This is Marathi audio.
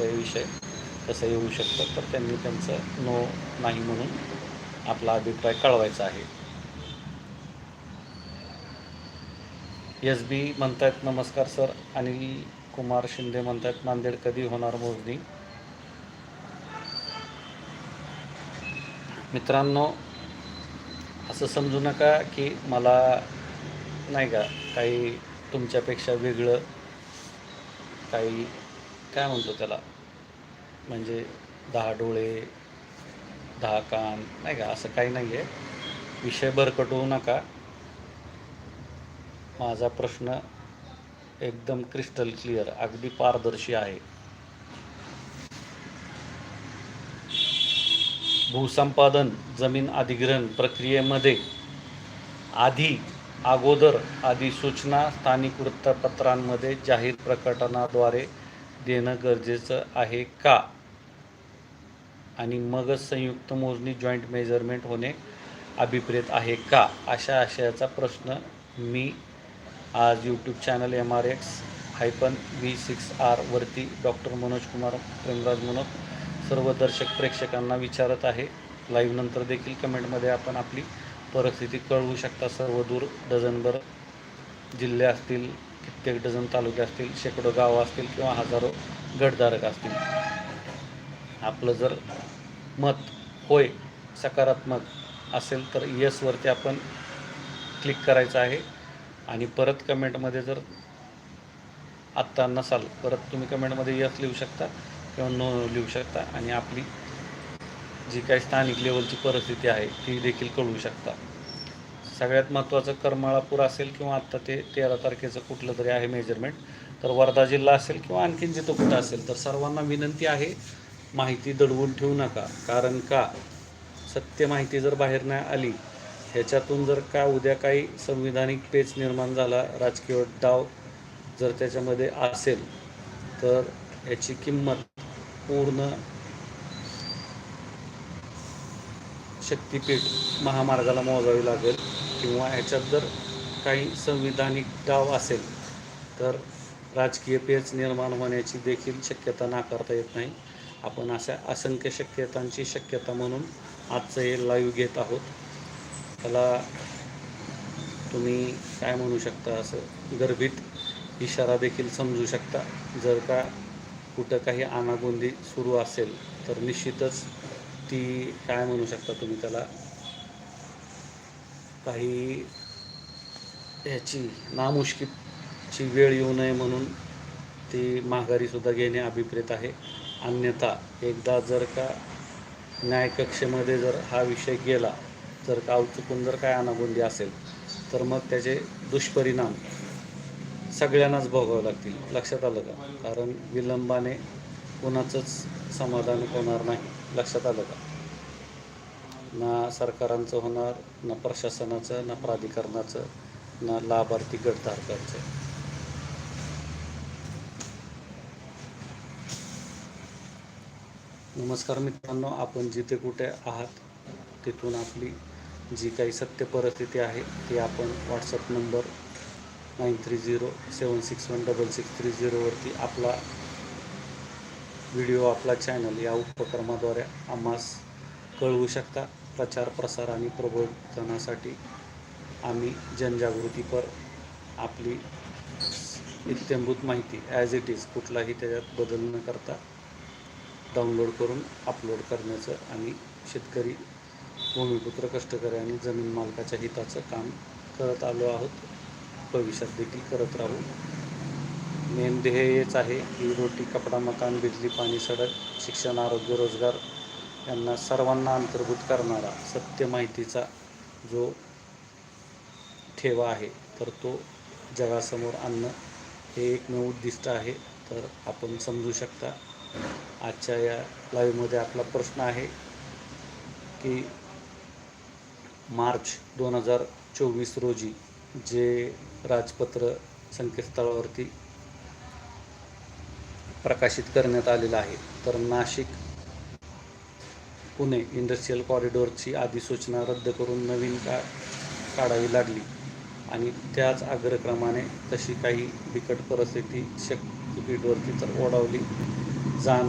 रुपये विषय तसं येऊ शकतं. तर त्यांनी त्यांचं नो नाही म्हणून आपला अभिप्राय कळवायचा आहे. एस बी म्हणतायत नमस्कार सर. अनिल कुमार शिंदे म्हणतायत नांदेड कधी होणार मोजणी? मित्रांनो असं समजू नका की मला नाही का काही तुमच्यापेक्षा वेगळं काही काय म्हणतो त्याला? म्हणजे दहा डोळे दहा कान नाही का? असं काही नाही आहे विषय भरकट होऊ नका. माझा प्रश्न एकदम क्रिस्टल क्लिअर अगदी पारदर्शी आहे. भूसंपादन जमीन अधिग्रहण प्रक्रियेमध्ये आधी अगोदर आधी सूचना स्थानिक वृत्तपत्रांमध्ये जाहीर प्रकटनाद्वारे देणं गरजेचं आहे का? आणि मगच संयुक्त मोजणी जॉईंट मेजरमेंट होणे अभिप्रेत आहे का? अशा आशयाचा प्रश्न मी आज YouTube channel M R X hyphen V six आरवरती doctor Manoj Kumar Premraj Manoj सर्व दर्शक प्रेक्षकांना विचारत आहे. लाईव्ह नंतर देखील कमेंटमध्ये आपण आपली परिस्थिती कळवू शकता. सर्व दूर डझनभर जिल्हे असतील कित्येक डझन तालुके असतील शेकडो गावं असतील किंवा हजारो गटधारक असतील. आपलं जर मत होय सकारात्मक असेल तर येसवरती आपण क्लिक करायचं आहे. आणि परत कमेंटमध्ये जर आत्ता नसाल परत तुम्ही कमेंटमध्ये यस लिहू शकता किंवा नो लिहू शकता. आणि आपली जी काही स्थानिक लेवलची परिस्थिती आहे ती देखील कळवू शकता. सगळ्यात महत्त्वाचं करमाळापूर असेल किंवा आत्ता ते तेरा तारखेचं कुठलं तरी आहे मेजरमेंट तर वर्धा जिल्हा असेल किंवा आणखीन जिथं कुठं असेल तर सर्वांना विनंती आहे माहिती दडवून ठेवू नका. कारण का? सत्य माहिती जर बाहेर नाही आली ह्याच्यातून जर का उद्या काही संविधानिक पेच निर्माण झाला राजकीय डाव जर त्याच्यामध्ये असेल तर याची किंमत पूर्ण शक्तीपीठ महामार्गाला मोजावी लागेल. किंवा याच्यात जर काही संविधानिक डाव असेल तर राजकीय पेच निर्माण होण्याची देखील शक्यता नाकारता येत नाही. आपण अशा असंख्य शक्यतांची शक्यता म्हणून आजचं हे लाईव्ह घेत आहोत. त्याला तुम्ही काय म्हणू शकता असं गर्भित इशारा देखील समजू शकता. जर का कुठं काही आनागोंदी सुरू असेल तर निश्चितच ती काय म्हणू शकता तुम्ही त्याला? काही ह्याची नामुष्कीची वेळ येऊ नये म्हणून ती माघारीसुद्धा घेणे अभिप्रेत आहे. अन्यथा एकदा जर का न्यायकक्षेमध्ये जर हा विषय गेला जर का अवचुकून जर काय अनागोंदी असेल तर मग त्याचे दुष्परिणाम सगळ्यांनाच भोगावे लागतील. लक्षात आलं का? कारण विलंबाने कोणाचंच समाधान होणार नाही. लक्षात आलं का? ना सरकारांचं होणार ना प्रशासनाचं ना प्राधिकरणाचं ना लाभार्थी गटधारकांचं. नमस्कार मित्रांनो आपण जिथे कुठे आहात तिथून आपली जी काही सत्य परिस्थिती आहे ती आपण WhatsApp number nine three zero seven six one double six three झिरोवरती आपला व्हिडिओ आपला चॅनल या उपक्रमाद्वारे आम्हास कळवू शकता. प्रचार प्रसार आणि प्रबोधनासाठी आम्ही जनजागृतीपर आपली इत्यंभूत माहिती ॲज इट इज कुठलाही त्याच्यात बदल न करता डाउनलोड करून अपलोड करण्याचं आणि शेतकरी भूमिपुत्र कष्टकरी आणि जमीन मालकाच्या हिताचं काम करत आलो आहोत. भविष्यात देखील करत राहू. मेन ध्येय हेच आहे की रोटी कपडा मकान बिजली पाणी सडक शिक्षण आरोग्य रोजगार यांना सर्वांना अंतर्भूत करणारा सत्य माहितीचा जो ठेवा आहे तर तो जगासमोर आणणं हे एकमेव उद्दिष्ट आहे. तर आपण समजू शकता आजच्या या लाईव्हमध्ये आपला प्रश्न आहे की मार्च दोन हजार चोवीस रोजी जे राजपत्र संकेतस्थळावरती प्रकाशित करण्यात आलेलं आहे तर नाशिक पुणे इंडस्ट्रीयल कॉरिडॉरची अधिसूचना रद्द करून नवीन का काढावी लागली. आणि त्याच अग्रक्रमाने तशी काही बिकट परिस्थिती शक्तीपीठवरती तर ओढावली जाण